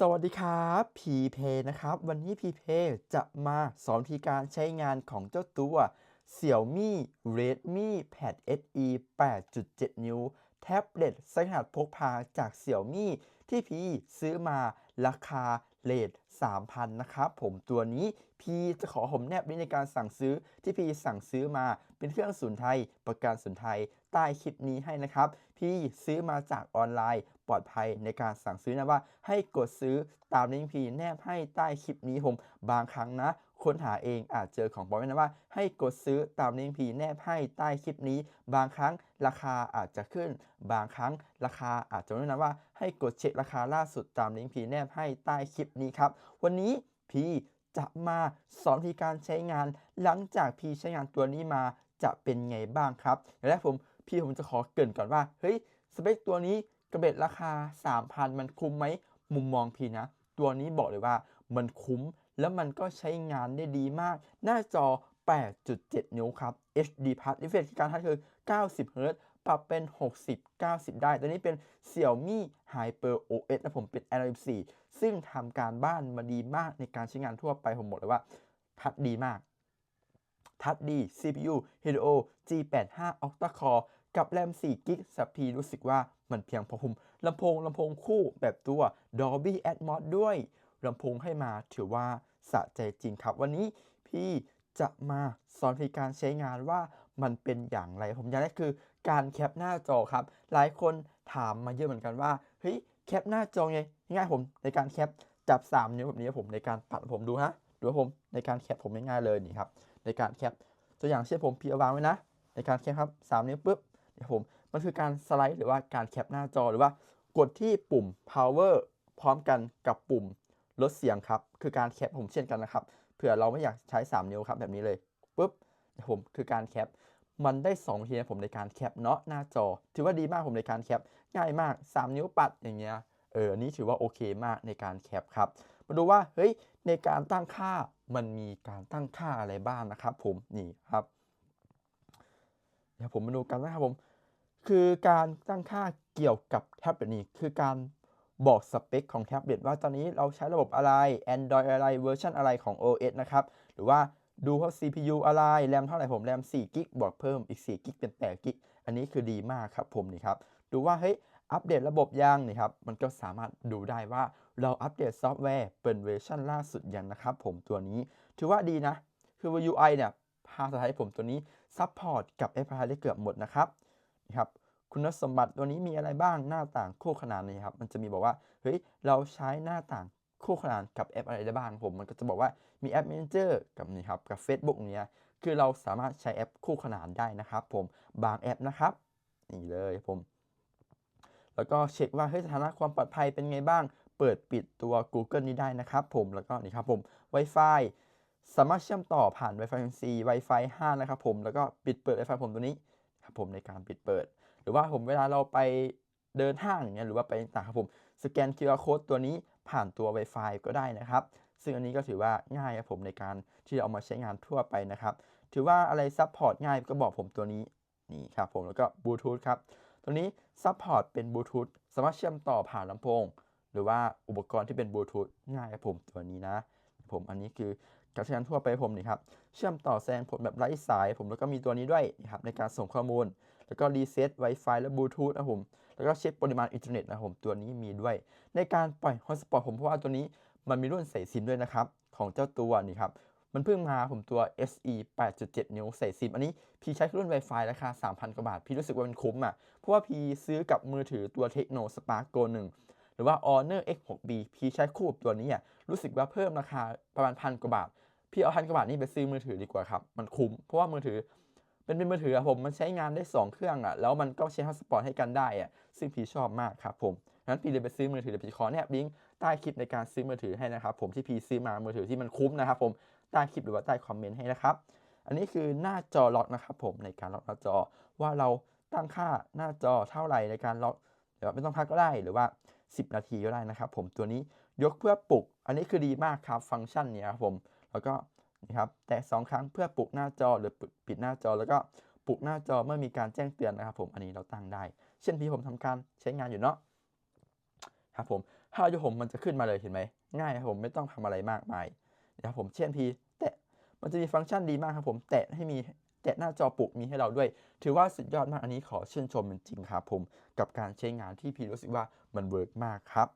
สวัสดีครับพีเพนะครับ วันนี้พีเพจะมาสอนวิธีการใช้งานของเจ้าตัว Xiaomi Redmi Pad SE 8.7 นิ้ว แท็บเล็ตไซส์ขนาดพกพาจาก Xiaomi ที่พีซื้อมาราคา เลท3,000 นะครับผมตัวนี้พีจะขอผมแนบลิงก์ในการสั่งซื้อที่พีสั่งซื้อมาเป็นเครื่องสุนไทย ประกันสุนไทยใต้คลิปนี้ให้นะครับ พี่ซื้อมาจากออนไลน์ ปลอดภัยในการสั่งซื้อนะว่า ให้กดซื้อตามลิงก์พีแนบให้ใต้คลิปนี้ผมบางครั้งนะ ค้นหาเองอาจเจอของปลอมนะว่า ให้กดซื้อตามลิงก์พีแนบให้ใต้คลิปนี้ บางครั้งราคาอาจจะขึ้น บางครั้งราคาอาจจะไม่นะว่า ให้กดเช็คราคาล่าสุดตามลิงก์พีแนบให้ใต้คลิปนี้ครับ วันนี้พีจะมาสอนวิธีการใช้งาน หลังจากพีใช้งานตัวนี้มาจะเป็นไงบ้างครับอย่างแรกผมพี่ผมจะขอเกรินก่อนว่าเฮ้ยสเปคตัวนี้กระเบ็ดราคา 3,000 มันคุ้มไหมมุมมองพี่นะ ตัวนี้บอกเลยว่ามันคุ้ม แล้วมันก็ใช้งานได้ดีมาก หน้าจอ 8.7 นิ้วครับ HD Plus Refresh การทัดคือ 90 Hz ปรับเป็น 60 90 ได้ ตัวนี้เป็น Xiaomi Hyper OS และผมเป็น Android 4ซึ่งทำการบ้านมาดีมากในการใช้งานทั่วไป ผมบอกเลยว่า ทัดดีมาก ทัดดี CPU Helio G85 Octa Core กับแรม4 g b สับพีรู้สึกว่ามันเพียงพอผมลำโพงลำโพงคู่แบบตัว Dolby Atmos ด้วย ลำโพงให้มาถือว่าสะใจจริงครับ วันนี้พี่จะมาสอนวิธีการใช้งานว่ามันเป็นอย่างไร ผมอย่างแรกคือการแคปหน้าจอครับ หลายคนถามมาเยอะเหมือนกันว่าเฮ้ยแคปหน้าจอไงง่ายผมในการแคปจับ 3 นิ้วแบบนี้ผมในการปัดผมดูฮะดูผมในการแคปผมง่ายๆเลยนี่ครับในการแคปตัวอย่างเช่นผมพี่เอาวางไว้นะ ในการแคปครับ3นิ้วปุ๊บเดี๋ยวผมมันคือการสไลด์หรือว่าการแคปหน้าจอหรือว่ากดที่ปุ่ม power พร้อมกันกับปุ่ม ลดเสียงครับ คือการแคปผมเช่นกันนะครับ เผื่อเราไม่อยากใช้ 3 นิ้วครับแบบนี้เลยปุ๊บผมคือการแคป มันได้2วิธีนะผมในการแคปเนาะหน้าจอ ถือว่าดีมากผมในการแคป ง่ายมาก 3 นิ้วปัดอย่างเงี้ย เออ นี่ถือว่าโอเคมากในการแคปครับ มาดูว่า เฮ้ย ในการตั้งค่า มันมีการตั้งค่าอะไรบ้างนะครับ ผม นี่ครับ เดี๋ยวผมมาดูกันนะครับผม คือการตั้งค่าเกี่ยวกับแท็บเล็ตนี้ คือการ บอกสเปคของแท็บเล็ตว่าตอนนี้เราใช้ระบบอะไร Android อะไรเวอร์ชันอะไรของ OS นะครับ หรือว่าดูว่า CPU อะไร แรมเท่าไหร่ผมแรม4กิกบวกเพิ่มอีก4กิกเป็น8กิกอันนี้คือดีมากครับผมนี่ครับดูว่าเฮ้ยอัปเดตระบบยังนี่ครับมันก็สามารถดูได้ว่าเราอัปเดตซอฟต์แวร์เป็นเวอร์ชันล่าสุดยังนะครับผมตัวนี้ถือว่าดีนะ คือ UI เนี่ยภาษาไทยผมตัวนี้ซัพพอร์ตกับแอปพลิเคชันได้เกือบหมดนะครับนี่ครับ คุณสมบัติตัวนี้มีอะไรบ้างหน้าต่างคู่ขนานนี่ครับมันจะมีบอกว่าเฮ้ยเราใช้หน้าต่างคู่ขนานกับแอปอะไรได้บ้างผม มันก็จะบอกว่ามีแอป Manager กับนี่ครับกับ Facebook เนี้ยคือเราสามารถใช้แอปคู่ขนานได้นะครับ ผมบางแอปนะครับนี่เลยผม แล้วก็เช็คว่าเฮ้ยสถานะความปลอดภัยเป็นไงบ้าง เปิดปิดตัว Google นี้ได้นะครับ ผมแล้วก็นี่ครับผม Wi-Fi สามารถเชื่อมต่อผ่าน Wi-Fi 4 Wi-Fi 5 นะครับผมแล้วก็ปิดเปิด Wi-Fi ผมตัวนี้ ครับผมในการปิดเปิด หรือว่าผมเวลาเราไปเดินห้างอย่างเงี้ยหรือว่าไปต่างๆครับผมสแกน QR code ตัวนี้ผ่านตัว Wi-Fi ก็ได้นะครับ ซึ่งอันนี้ก็ถือว่าง่ายครับผมในการที่จะเอามาใช้งานทั่วไปนะครับ ถือว่าอะไรซัพพอร์ตง่ายก็บอกผมตัวนี้นี่ครับผมแล้วก็บลูทูธครับตัวนี้ซัพพอร์ตเป็นบลูทูธสามารถเชื่อมต่อผ่านลำโพง หรือว่าอุปกรณ์ที่เป็นบลูทูธง่ายครับผมตัวนี้นะผมอันนี้คือ การใช้นทั่วไปผมนี่ครับเชื่อมต่อแซงผลแบบไร้สาย ผมแล้วก็มีตัวนี้ด้วยนะครับในการส่งข้อมูล แล้วก็รีเซ็ต Wi-Fi และบลูทูธนะผมแล้วก็เช็คปริมาณอินเทอร์เน็ตนะผมตัวนี้มีด้วย ในการปล่อยฮอตสปอตผมเพราะว่าตัวนี้มันมีรุ่นใส่ซิมด้วยนะครับของเจ้าตัวนี่ครับมันเพิ่งมาผมตัว SE 8.7 นิ้วใส่ซิมอันนี้พี่ใช้รุ่น Wi-Fi ราคา 3,000 กว่าบาท พี่รู้สึกว่ามันคุ้มอะเพราะว่าพี่ซื้อกับมือถือตัว Tecno Spark Go 1 หรือว่า Honor X6B พี่ใช้คู่กับตัวนี้อะรู้สึกว่าเพิ่มราคาประมาณพันกว่าบาท พี่เอาพันกว่าบาทนี่ไปซื้อมือถือดีกว่าครับ มันคุ้ม เพราะว่ามือถือเป็นเป็นมือถืออะผมมันใช้งานได้ 2 เครื่องอะแล้วมันก็ใช้ฮอตสปอตให้กันได้อะซึ่งพี่ชอบมากครับผมงั้นพี่เลยไปซื้อมือถือเดี๋ยวพี่ขอแนบลิงก์ใต้คลิปในการซื้อมือถือให้นะครับผมที่พี่ซื้อมามือถือที่มันคุ้มนะครับผมใต้คลิปหรือว่าใต้คอมเมนต์ให้นะครับอันนี้คือหน้าจอล็อกนะครับผมในการล็อกหน้าจอว่าเราตั้งค่าหน้าจอเท่าไหร่ในการล็อกเดี๋ยวไม่ต้องพักก็ได้หรือว่า 10 นาทีก็ได้นะครับผมตัวนี้ยกเพื่อปลุก อันนี้คือดีมากครับฟังก์ชันเนี้ยครับผม แล้วก็นี่ครับแตะสองครั้งเพื่อปลุกหน้าจอหรือปิดหน้าจอ แล้วก็ปลุกหน้าจอเมื่อมีการแจ้งเตือนนะครับผมอันนี้เราตั้งได้ เช่นพี่ผมทำการใช้งานอยู่เนาะครับผมถ้าเราจะผมมันจะขึ้นมาเลยเห็นไหมง่ายครับผมไม่ต้องทำอะไรมากมายนะครับผมเช่นพีแตะมันจะมีฟังก์ชันดีมากครับผมแตะให้มีแตะหน้าจอปลุกมีให้เราด้วย ถือว่าสุดยอดมากอันนี้ขอชื่นชมจริงครับผมกับการใช้งานที่พีรู้สึกว่ามันเวิร์กมากครับ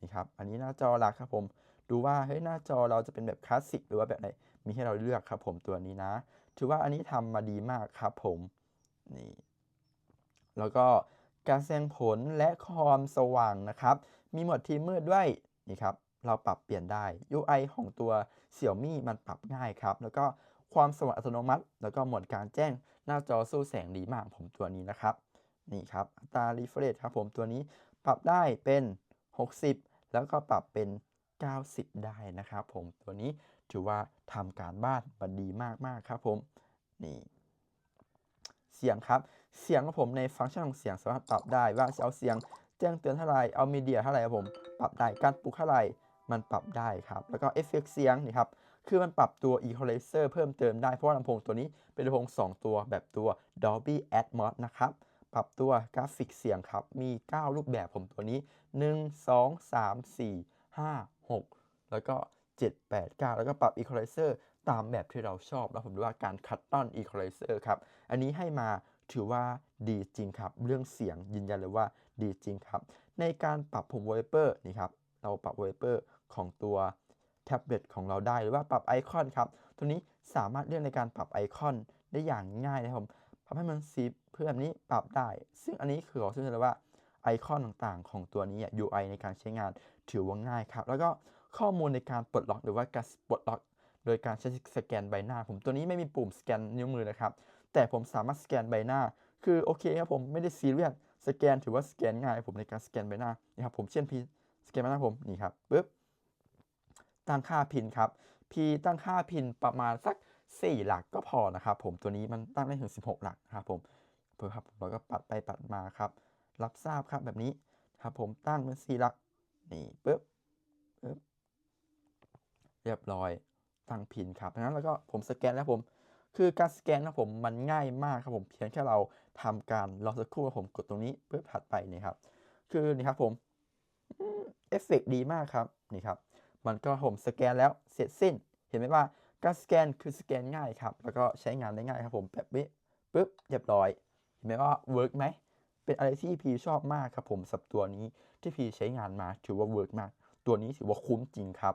นี่ครับอันนี้หน้าจอหลักครับผม ดูว่าเฮ้ยหน้าจอเราจะเป็นแบบคลาสสิกหรือว่าแบบไหนมีให้เราเลือกครับผมตัวนี้นะ ถือว่าอันนี้ทำมาดีมากครับผมนี่แล้วก็การแสดงผลและความสว่างนะครับ มีหมดทีมมืดด้วยนี่ครับเราปรับเปลี่ยนได้ UI ของตัว Xiaomi มันปรับง่ายครับ แล้วก็ความสว่างอัตโนมัติ แล้วก็หมดการแจ้งหน้าจอสู้แสงดีมากผมตัวนี้นะครับ นี่ครับอัตรา refresh ครับผมตัวนี้ปรับได้เป็น 60 แล้วก็ปรับเป็น 90 ได้นะครับผมตัวนี้ถือว่าทำการบ้านมาดีมากๆครับผมนี่เสียงครับ เสียงของผมในฟังก์ชันของเสียงสามารถปรับได้ว่าจะเอาเสียงแจ้งเตือนเท่าไรเอามีเดียเท่าไรครับผมปรับได้การปลุกเท่าไรมันปรับได้ครับ แล้วก็เอฟเฟกเสียงนี่ครับคือมันปรับตัว equalizer เพิ่มเติมได้เพราะว่าลำโพงตัวนี้เป็นลำโพง 2 ตัวแบบตัว Dolby Atmos นะครับ ปรับตัวกราฟิกเสียงครับ มี 9 รูปแบบผมตัวนี้ 1 2 3 4 5 6 แล้วก็ 7 8 9 แล้วก็ปรับ equalizer ตามแบบที่เราชอบแล้วผมดูว่าการคัดต้อน equalizer ครับ อันนี้ให้มาถือว่าดีจริงครับ เรื่องเสียงยืนยันเลยว่าดีจริงครับ ในการปรับผม w a p e r นี่ครับ เราปรับ wallpaper ของตัวแท็บเล็ตของเราได้หรือว่าปรับไอคอนครับ ตัวนี้สามารถเลือกในการปรับไอคอนได้อย่างง่ายนะครับผมปรับให้มันสีเพื่อแบบนี้ปรับได้ ซึ่งอันนี้คือขอชื่นชมเลยว่าไอคอนต่างๆ ของตัวนี้ UI ในการใช้งาน ถือว่าง่ายครับ แล้วก็ข้อมูลในการปลดล็อกหรือว่าการปลดล็อก โดยการใช้สแกนใบหน้า ผมตัวนี้ไม่มีปุ่มสแกนนิ้วมือนะครับ แต่ผมสามารถสแกนใบหน้า คือโอเคครับผมไม่ได้ซีเรียสสแกนถือว่าสแกนง่ายผมในการสแกนใบหน้านี่ครับผมเช่นพีสแกนใบหน้าผมนี่ครับปึ๊บตั้งค่าพินครับพีตั้งค่าพินประมาณสัก 4 หลักก็พอนะครับผมตัวนี้มันตั้งได้ถึง 16 หลักนะครับผมเพื่อครับเราก็ปัดไปปัดมาครับ รับทราบครับแบบนี้ครับผมตั้งเป็น4หลัก นี่ปึ๊บปึ๊บเรียบร้อยตั้งพินครับดังนั้นแล้วก็ผมสแกนแล้วผม คือการสแกนนะผมมันง่ายมากครับผมเพียงแค่เราทำการรอสักครู่ครับผมกดตรงนี้เพื่อถัดไปนี่ครับ คือนี่ครับผมเอฟเฟกดีมากครับนี่ครับ มันก็ผมสแกนแล้วเสร็จสิ้น เห็นไหมว่าการสแกนคือสแกนง่ายครับ แล้วก็ใช้งานได้ง่ายครับผมแบบนี้ปุ๊บเรียบร้อย เห็นไหมว่าเวิร์กไหมเป็นอะไรที่พีชอบมากครับผมสับตัวนี้ ที่พีใช้งานมาถือว่าเวิร์กมาก ตัวนี้ถือว่าคุ้มจริงครับ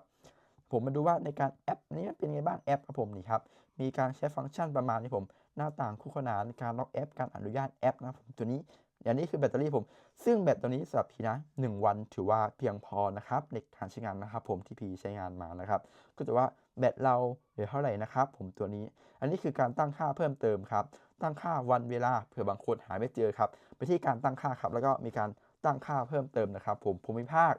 ผมมาดูว่าในการแอปนี้เป็นไงบ้างแอปครับผมนี่ครับ มีการใช้ฟังก์ชันประมาณนี้ผม หน้าต่างคู่ขนานการล็อกแอป การอนุญาตแอปนะผมตัวนี้อย่างนี้คือแบตเตอรี่ผม ซึ่งแบตตัวนี้สำหรับพีนะ 1 วันถือว่าเพียงพอนะครับในการใช้งานนะครับ ผมที่พีใช้งานมานะครับ ก็จะว่าแบตเราเหลือเท่าไหร่นะครับ ผมตัวนี้ อันนี้คือการตั้งค่าเพิ่มเติมครับ ตั้งค่าวันเวลาเผื่อบางคนหาไม่เจอครับ ไปที่การตั้งค่าครับ แล้วก็มีการ ตั้งค่าเพิ่มเติมนะครับผมภูมิภาค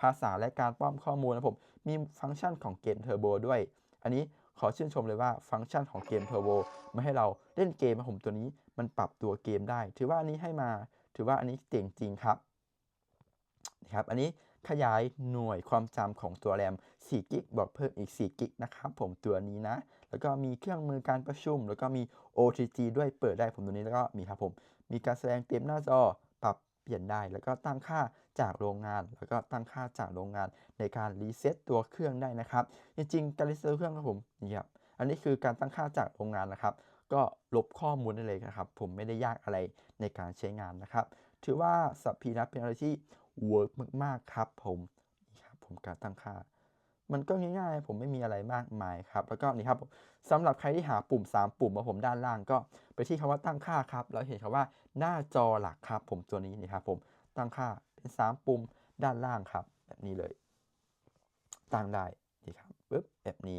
ภาษาและการป้อมข้อมูลนะผมมีฟังก์ชันของเกมเทอร์โบด้วย อันนี้ขอชื่นชมเลยว่าฟังก์ชันของเกมเทอร์โบมาให้เราเล่นเกมผมตัวนี้มันปรับตัวเกมได้ ถือว่าอันนี้ให้มา ถือว่าอันนี้เจ๋งจริงครับนะครับอันนี้ขยายหน่วยความจำของตัวแรม4กิกบวกเพิ่มอีก4กิกนะครับผมตัวนี้นะ แล้วก็มีเครื่องมือการประชุม แล้วก็มี OTG ด้วยเปิดได้ผมตัวนี้แล้วก็มีครับผม มีการแสดงเต็มหน้าจอ ปรับ เปลี่ยนได้ แล้วก็ตั้งค่าจากโรงงาน แล้วก็ตั้งค่าจากโรงงานในการรีเซ็ตตัวเครื่องได้นะครับ จริงๆ การรีเซ็ตเครื่องครับผมนี่ครับอันนี้คือการตั้งค่าจากโรงงานนะครับ ก็ลบข้อมูลได้เลยนะครับ ผมไม่ได้ยากอะไรในการใช้งานนะครับ ถือว่าสัพพีนะเป็นอะไรที่เวิร์กมากๆครับผมนี่ครับผมการตั้งค่า มันก็ง่ายๆ ผมไม่มีอะไรมากมายครับ แล้วก็นี่ครับสำหรับใครที่หาปุ่ม 3 ปุ่มมาผมด้านล่างก็ไปที่คำว่าตั้งค่าครับ แล้วเห็นคำว่าหน้าจอหลักครับ ผมตัวนี้นี่ครับผมตั้งค่าเป็น 3 ปุ่มด้านล่างครับ แบบนี้เลย ตั้งได้นี่ครับปึ๊บแบบนี้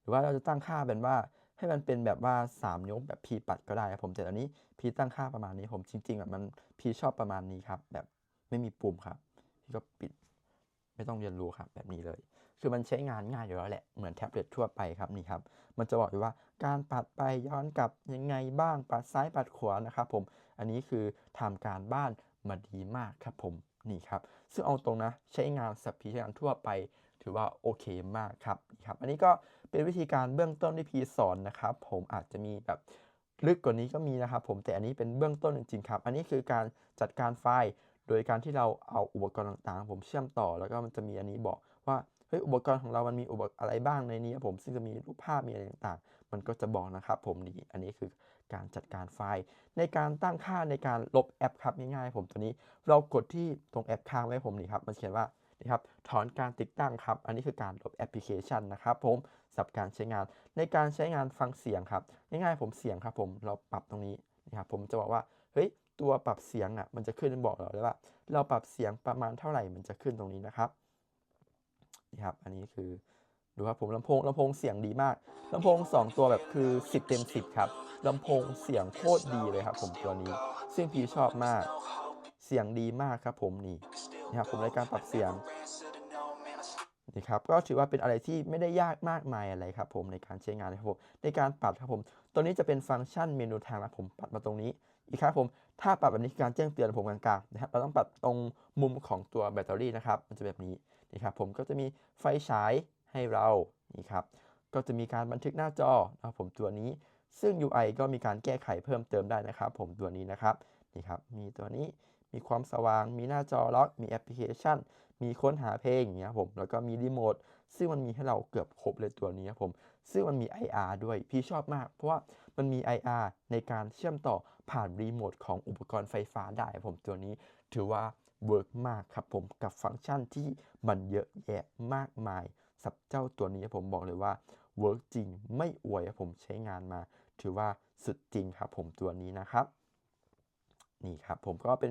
หรือว่าเราจะตั้งค่าเป็นว่าให้มันเป็นแบบว่า 3 นิ้วแบบพีปัดก็ได้ครับผมแต่อันนี้พีตั้งค่าประมาณนี้ผมจริงๆแบบมันพีชอบประมาณนี้ครับ แบบไม่มีปุ่มครับพี่ก็ปิดไม่ต้องเรียนรู้ครับ แบบนี้เลย คือมันใช้งานง่ายอยู่แล้วแหละ เหมือนแท็บเล็ตทั่วไปครับนี่ครับ มันจะบอกอยู่ว่าการปัดไปย้อนกลับยังไงบ้าง ปัดซ้ายปัดขวานะครับผม อันนี้คือทำการบ้านมาดีมากครับผมนี่ครับ ซึ่งเอาตรงนะใช้งานสัพพีใช้งานทั่วไป ถือว่าโอเคมากครับครับ อันนี้ก็เป็นวิธีการเบื้องต้นที่พีสอนนะครับผมอาจจะมีแบบลึกกว่านี้ก็มีนะครับผมแต่อันนี้เป็นเบื้องต้นจริงๆครับ อันนี้คือการจัดการไฟล์ โดยการที่เราเอาอุปกรณ์ต่างๆ ผมเชื่อมต่อ แล้วก็มันจะมีอันนี้บอกว่า ฮ้ยอุปกรณ์ของเรามันมีอุปกรณ์อะไรบ้างในนี้ผมซึ่งจะมีรูปภาพมีอะไรต่างๆ มันก็จะบอกนะครับผมนี่อันนี้คือการจัดการไฟล์ ในการตั้งค่าในการลบแอปครับง่ายๆผมตัวนี้เรากดที่ตรงแอปค้างไว้ผมนี่ครับมันเขียนว่านี่ครับถอนการติดตั้งครับ อันนี้คือการลบแอปพลิเคชันนะครับผมสับการใช้งานในการใช้งานฟังเสียงครับง่ายๆผมเสียงครับผมเราปรับตรงนี้นะครับผมจะบอกว่าเฮ้ยตัวปรับเสียงอะมันจะขึ้นบอกเราเลยว่า เราปรับเสียงประมาณเท่าไหร่มันจะขึ้นตรงนี้นะครับ นี่ครับ อันนี้คือดูครับผมลำโพงลำโพงเสียงดีมากลำโพง 2 ตัวแบบคือ 10 เต็ม 10 ครับลำโพงเสียงโคตรดีเลยครับ ผมตัวนี้ซึ่งพี่ชอบมาก เสียงดีมากครับ ผมนี่นะครับผมในการปรับเสียงนี่ครับก็ถือว่าเป็นอะไรที่ไม่ได้ยากมากมายอะไรครับ ผมในการใช้งานนะครับผมในการปรับครับผม ตัวนี้จะเป็นฟังก์ชันเมนูทางนะผมปัดมาตรงนี้อีกครับผมถ้าปรับแบบนี้คือการแจ้งเตือนผมกลางๆนะครับเราต้องปรับตรงมุมของตัวแบตเตอรี่นะครับมันจะแบบนี้ นี่ครับผมก็จะมีไฟฉายให้เรานี่ครับก็จะมีการบันทึกหน้าจอนะครับผมตัวนี้ซึ่ง UI ก็มีการแก้ไขเพิ่มเติมได้นะครับ ผมตัวนี้นะครับนี่ครับมีตัวนี้มีความสว่าง มีหน้าจอล็อก มีแอปพลิเคชัน มีค้นหาเพลงอย่างเงี้ยผม แล้วก็มีรีโมท ซึ่งมันมีให้เราเกือบครบเลยตัวนี้ครับผม ซึ่งมันมี IR ด้วย พี่ชอบมาก เพราะว่ามันมี IR ในการเชื่อมต่อผ่านรีโมทของอุปกรณ์ไฟฟ้าได้ผมตัวนี้ ถือว่า เวิร์กมากครับผมกับฟังก์ชันที่มันเยอะแยะมากมายสับเจ้าตัวนี้ผมบอกเลยว่าเวิร์กจริงไม่อวยผมใช้งานมา ถือว่าสุดจริงครับผมตัวนี้นะครับ นี่ครับผมก็เป็น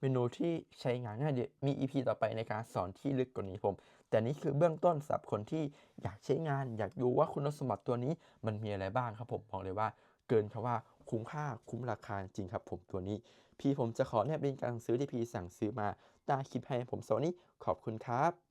เมนูที่ใช้งานง่ายเดี๋ยวมี EP ต่อไปในการสอนที่ลึกกว่านี้ผม แต่นี่คือเบื้องต้นสำหรับคนที่อยากใช้งาน อยากดูว่าคุณสมบัติตัวนี้มันมีอะไรบ้างครับผมบอกเลยว่า เกินคำว่าคุ้มค่าคุ้มราคาจริงครับผมตัวนี้ พี่ผมจะขอแนบลิงก์การสั่งซื้อที่พี่สั่งซื้อมาใต้คลิปให้ผมสวัสดีขอบคุณครับ